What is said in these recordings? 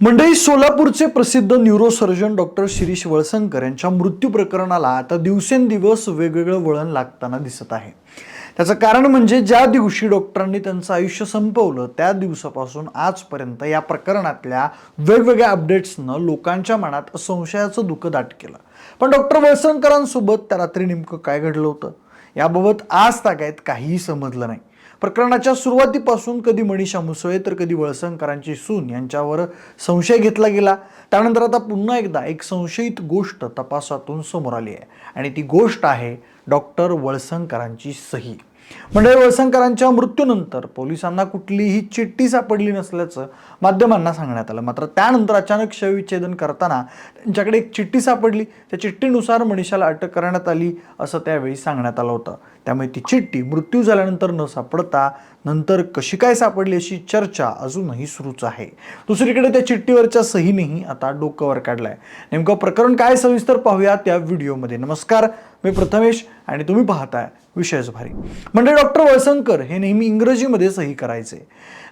मंडळी सोलापूरचे प्रसिद्ध न्यूरोसर्जन डॉक्टर शिरीष वळसंकर यांच्या मृत्यू प्रकरणाला आता दिवसेंदिवस वेगवेगळं वळण लागताना दिसत आहे. त्याचं कारण म्हणजे ज्या दिवशी डॉक्टरांनी त्यांचं आयुष्य संपवलं त्या दिवसापासून आजपर्यंत या प्रकरणातल्या वेगवेगळ्या अपडेट्सनं लोकांच्या मनात संशयाचं दुःख दाट केलं. पण डॉक्टर वळसंकरांसोबत त्या रात्री नेमकं काय घडलं होतं? याबाबत आज तागायत काहीही समजलं नाही. प्रकरणाच्या सुरुवातीपासून कधी मनीषा मुसळे तर कधी वळसंकरांची सून यांच्यावर संशय घेतला गेला. त्यानंतर आता पुन्हा एकदा एक संशयित गोष्ट तपासातून समोर आली आहे. आणि ती गोष्ट आहे डॉक्टर वळसंकरांची सही. मंडळी वळसंकरांच्या मृत्यूनंतर पोलिसांना कुठलीही चिठ्ठी सापडली नसल्याचं माध्यमांना सांगण्यात आलं. मात्र त्यानंतर अचानक शवविच्छेदन करताना त्यांच्याकडे एक चिठ्ठी सापडली. त्या चिठ्ठीनुसार मनीषाला अटक करण्यात आली असं त्यावेळी सांगण्यात आलं होतं. त्यामुळे ती चिठ्ठी मृत्यू झाल्यानंतर न सापडता नंतर कशी काय सापडली अशी चर्चा अजूनही सुरूच आहे. दुसरीकडे त्या चिठ्ठीवरच्या सहीनेही आता डोकं वर काढलंय. नेमकं प्रकरण काय सविस्तर पाहूया त्या व्हिडिओमध्ये. नमस्कार मी प्रथमेश आणि तुम्ही पाहताय विषयच भारी. म्हणजे डॉक्टर वळसंकर हे नेहमी इंग्रजीमध्ये सही करायचे.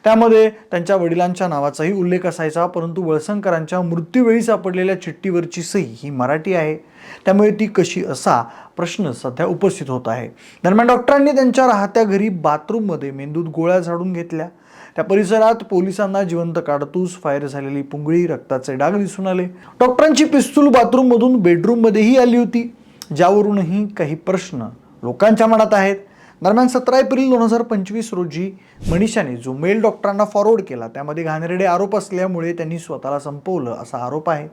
त्यामध्ये त्यांच्या वडिलांच्या नावाचाही उल्लेख असायचा परंतु वळसंकरांच्या मृत्यूवेळी सापडलेल्या चिठ्ठीवरची सही ही मराठी आहे. त्यामुळे ती कशी असा प्रश्न सध्या उपस्थित होत आहे. दरम्यान डॉक्टरांनी त्यांच्या राहत्या घरी बाथरूममध्ये मेंदूत गोळ्या झाडून घेतल्या. त्या परिसरात पोलिसांना जिवंत काडतूस फायर झालेली पुंगळी रक्ताचे डाग दिसून आले. डॉक्टरांची पिस्तूल बाथरूममधून बेडरूममध्येही आली होती. ज्यावरूनही काही प्रश्न लोकांच्या मनात आहेत. दरम्यान सतरा एप्रिल दोन हजार पंचवीस रोजी मनीषाने जो मेल डॉक्टरांना फॉरवर्ड केला त्यामध्ये घाणेरडे आरोप असल्यामुळे त्यांनी स्वतःला संपवलं असा आरोप आहे.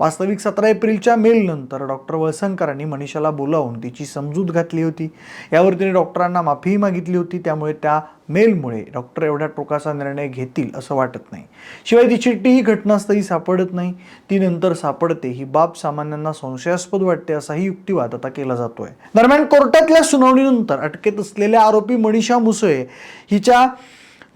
वास्तविक सतरा एप्रिलच्या मेलनंतर डॉक्टर वळसंकरांनी मनीषाला बोलावून तिची समजूत घातली होती. यावर तिने डॉक्टरांना माफीही मागितली होती. त्यामुळे त्या मेलमुळे डॉक्टर एवढ्या टोकाचा निर्णय घेतील असं वाटत नाही. शिवाय ती चिठ्ठी ही घटनास्थळी सापडत नाही. ती नंतर सापडते ही बाब सामान्यांना संशयास्पद वाटते असाही युक्तिवाद आता केला जातोय. दरम्यान कोर्टातल्या सुनावणीनंतर अटकेत असलेल्या आरोपी मनीषा मुसळे हिच्या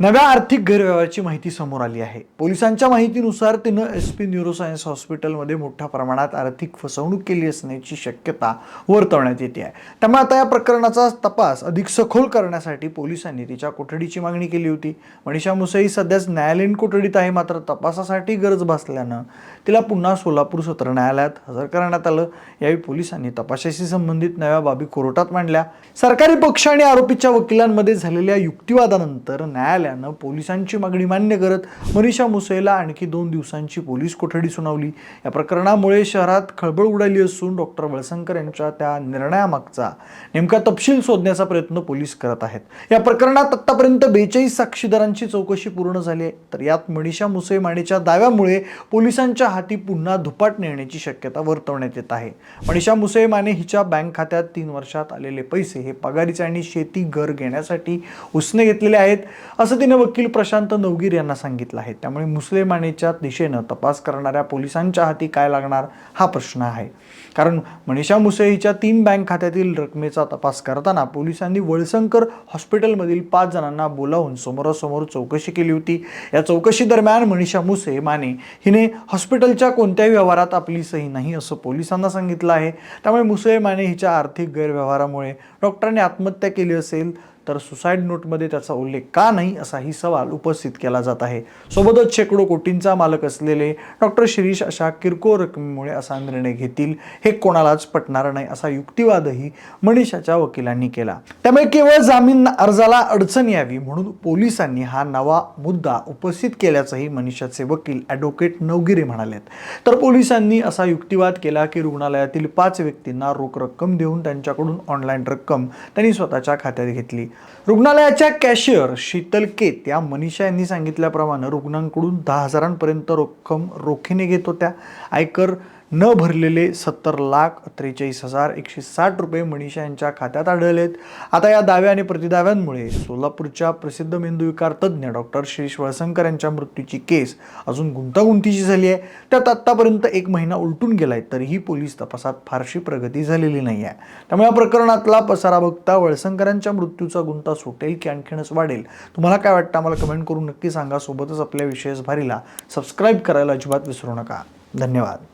नव्या आर्थिक गैरव्यवहाराची माहिती समोर आली आहे. पोलिसांच्या माहितीनुसार तिनं एस पी न्यूरोसायन्स हॉस्पिटलमध्ये मोठ्या प्रमाणात आर्थिक फसवणूक केली असण्याची शक्यता वर्तवण्यात येते आहे. त्यामुळे आता या प्रकरणाचा तपास अधिक सखोल करण्यासाठी पोलिसांनी तिच्या कोठडीची मागणी केली होती. मनीषा मुसई सध्याच न्यायालयीन कोठडीत आहे मात्र तपासासाठी गरज भासल्यानं तिला पुन्हा सोलापूर सत्र न्यायालयात हजर करण्यात आलं. यावेळी पोलिसांनी तपासाशी संबंधित नव्या बाबी कोर्टात मांडल्या. सरकारी पक्ष आणि आरोपीच्या वकिलांमध्ये झालेल्या युक्तिवादानंतर न्यायालयानं पोलिसांची मागणी मान्य करत मनीषा मुसेला आणखी दोन दिवसांची पोलीस कोठडी सुनावली. या प्रकरणामुळे शहरात खळबळ उडाली असून डॉक्टर वळसंकर यांच्या त्या निर्णयामागचा नेमका तपशील शोधण्याचा प्रयत्न पोलीस करत आहेत. या प्रकरणात आत्तापर्यंत बेचाळीस साक्षीदारांची चौकशी पूर्ण झाली आहे. तर यात मनीषा मुसे मानेच्या दाव्यामुळे पोलिसांच्या हाती पुन्हा धुपाट नेण्याची शक्यता वर्तवण्यात येत आहे. मनीषा मुसे माने हिच्या बँक खात्यात तीन वर्षात आलेले पैसे हे पगारीचे आणि शेती घर घेण्यासाठी उसने घेतलेले आहेत. असं तिने वकील प्रशांत नवगीर यांना सांगितलं आहे. त्यामुळे मुस्लिमानेच्या दिशेनं तपास करणाऱ्या पोलिसांच्या हाती काय लागणार हा प्रश्न आहे. कारण मनीषा मुसे हिच्या तीन बँक खात्यातील रकमेचा तपास करताना पोलिसांनी वळसंकर हॉस्पिटलमधील पाच जणांना बोलावून समोरासमोर चौकशी केली होती. या चौकशी दरम्यान मनीषा मुसे माने हिने हॉस्पिटलच्या कोणत्याही व्यवहारात आपली सही नाही असं पोलिसांना सांगितलं आहे. त्यामुळे मुसे माने हिच्या आर्थिक गैरव्यवहारामुळे डॉक्टरांनी आत्महत्या केली असेल तर सुसाईड नोटमध्ये त्याचा उल्लेख का नाही असाही सवाल उपस्थित केला जात आहे. सोबतच शेकडो कोटींचा मालक असलेले डॉक्टर शिरीष अशा किरकोळ रकमेमुळे असा निर्णय घेतील हे कोणालाच पटणार नाही असा युक्तिवादही मनीषाच्या वकिलांनी केला. त्यामुळे केवळ जामीन अर्जाला अडचण यावी म्हणून पोलिसांनी हा नवा मुद्दा उपस्थित केल्याचंही मनीषाचे वकील ॲडव्होकेट नवगिरे म्हणालेत. तर पोलिसांनी असा युक्तिवाद केला की रुग्णालयातील पाच व्यक्तींना रोख रक्कम देऊन त्यांच्याकडून ऑनलाईन रक्कम त्यांनी स्वतःच्या खात्यात घेतली. रुग्णालयाच्या कॅशियर शीतल केत या मनीषा यांनी सांगितल्याप्रमाणे रुग्णांकडून दहा हजारांपर्यंत रक्कम रोखीने घेत होत्या. आयकर न भरलेले सत्तर लाख त्रेचाळीस हजार एकशे साठ रुपये मनीषा यांच्या खात्यात आढळलेत आता या दाव्या आणि प्रतिदाव्यांमुळे सोलापूरच्या प्रसिद्ध मेंदूविकार तज्ज्ञ डॉक्टर शिरीष वळसंकर यांच्या मृत्यूची केस अजून गुंतागुंतीची झाली आहे. त्यात आत्तापर्यंत एक महिना उलटून गेलाय तरीही पोलीस तपासात फारशी प्रगती झालेली नाही आहे त्यामुळे या प्रकरणातला पसारा बघता वळसंकरांच्या मृत्यूचा गुंता सुटेल की आणखीनच वाढेल? तुम्हाला काय वाटतं? आम्हाला कमेंट करून नक्की सांगा. सोबतच आपल्या विशेष भारीला सबस्क्राईब करायला अजिबात विसरू नका. धन्यवाद.